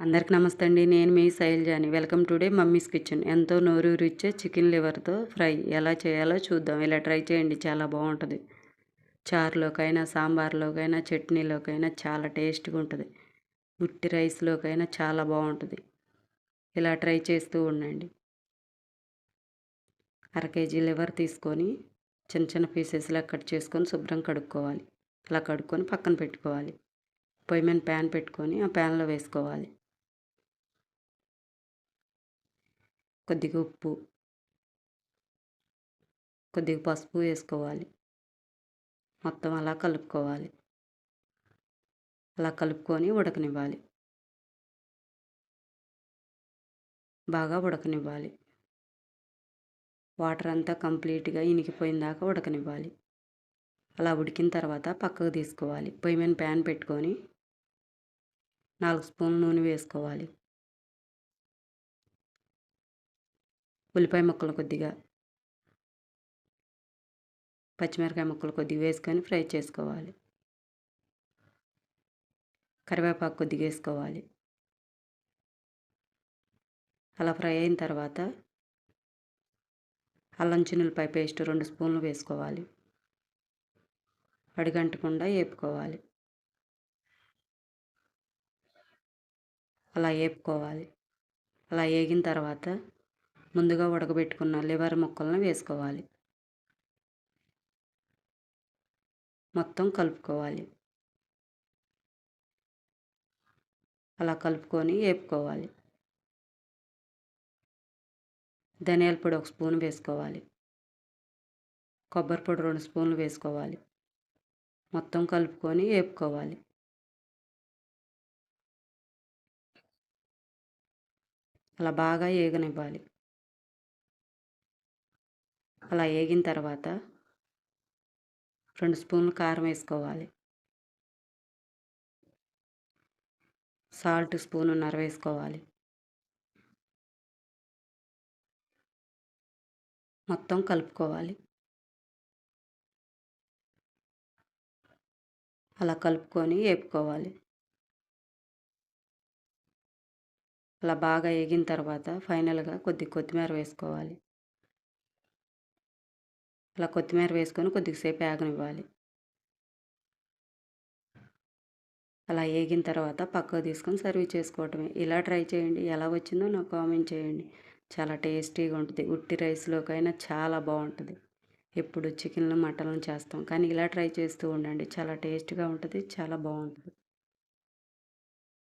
అందరికి నమస్తే అండి. నేను మీ శైలజాని. Welcome today mummy's kitchen. ఎంతో నోరూరిచ్చే చికెన్ లివర్తో ఫ్రై. ఎలా చేయాలో చూద్దాం. ఇలా ట్రై చేయండి. చాలా బాగుంటుంది. చారులోకైనా సాంబార్లోకైనా చట్నీలోకైనా చాలా టేస్ట్గా ఉంటుంది. ఉట్టి రైస్లోకైనా చాలా బాగుంటుంది. ఇలా ట్రై చేస్తూ ఉండండి. అర కేజీ లివర్ తీసుకొని చిన్న చిన్న పీసెస్లా కట్ చేసుకొని శుభ్రం కడుక్కోవాలి. అలా కడుక్కొని పక్కన పెట్టుకోవాలి. పొయ్యి మీద ప్యాన్ పెట్టుకొని ఆ ప్యాన్లో వేసుకోవాలి. కొద్దిగా ఉప్పు కొద్దిగా పసుపు వేసుకోవాలి. మొత్తం అలా కలుపుకోవాలి. అలా కలుపుకొని ఉడకనివ్వాలి. బాగా ఉడకనివ్వాలి. వాటర్ అంతా కంప్లీట్గా ఇనికిపోయిన దాకా ఉడకనివ్వాలి. అలా ఉడికిన తర్వాత పక్కకు తీసుకోవాలి. పొయ్యి మీద ప్యాన్ పెట్టుకొని నాలుగు స్పూన్లు నూనె వేసుకోవాలి. ఉల్లిపాయ ముక్కలు కొద్దిగా పచ్చిమిరకాయ ముక్కలు కొద్దిగా వేసుకొని ఫ్రై చేసుకోవాలి. కరివేపాకు కొద్దిగా వేసుకోవాలి. అలా ఫ్రై అయిన తర్వాత అల్లం చిన్నులపై పేస్ట్ రెండు స్పూన్లు వేసుకోవాలి. అడిగంటకుండా వేపుకోవాలి అలా వేపుకోవాలి అలా వేగిన తర్వాత ముందుగా ఉడకబెట్టుకున్న లివర్ ముక్కలను వేసుకోవాలి. మొత్తం కలుపుకోవాలి. అలా కలుపుకొని వేపుకోవాలి ధనియాల పొడి ఒక స్పూన్ వేసుకోవాలి. కొబ్బరి పొడి రెండు స్పూన్లు వేసుకోవాలి. మొత్తం కలుపుకొని వేపుకోవాలి అలా బాగా ఏగనివ్వాలి. అలా వేగిన తర్వాత రెండు స్పూన్లు కారం వేసుకోవాలి. సాల్ట్ స్పూనున్నర వేసుకోవాలి. మొత్తం కలుపుకోవాలి. అలా కలుపుకొని వేపుకోవాలి. అలా బాగా వేగిన తర్వాత ఫైనల్గా కొద్ది కొత్తిమీర వేసుకోవాలి. అలా కొత్తిమీర వేసుకొని కొద్దిసేపు ఆగనివ్వాలి. అలా వేగిన తర్వాత పక్కకు తీసుకొని సర్వ్ చేసుకోవటమే. ఇలా ట్రై చేయండి. ఎలా వచ్చిందో నాకు కామెంట్ చేయండి. చాలా టేస్టీగా ఉంటుంది. ఉట్టి రైస్లోకైనా చాలా బాగుంటుంది. ఎప్పుడు చికెన్లు మటన్లు చేస్తాం. కానీ ఇలా ట్రై చేస్తూ ఉండండి. చాలా టేస్ట్గా ఉంటుంది. చాలా బాగుంటుంది.